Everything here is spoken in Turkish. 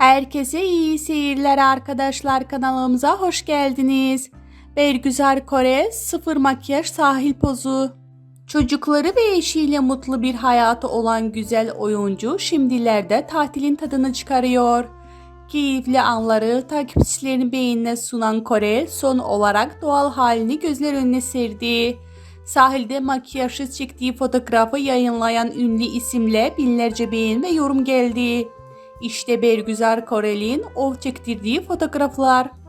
Herkese iyi seyirler arkadaşlar kanalımıza hoş geldiniz. Bergüzar Kore sıfır makyaj sahil pozu. Çocukları ve eşiyle mutlu bir hayatı olan güzel oyuncu şimdilerde tatilin tadını çıkarıyor. Keyifli anları takipçilerin beğenine sunan Kore son olarak doğal halini gözler önüne serdi. Sahilde makyajsız çektiği fotoğrafı yayınlayan ünlü isimle binlerce beğen ve yorum geldi. İşte Bergüzar Korel'in o çektirdiği fotoğraflar.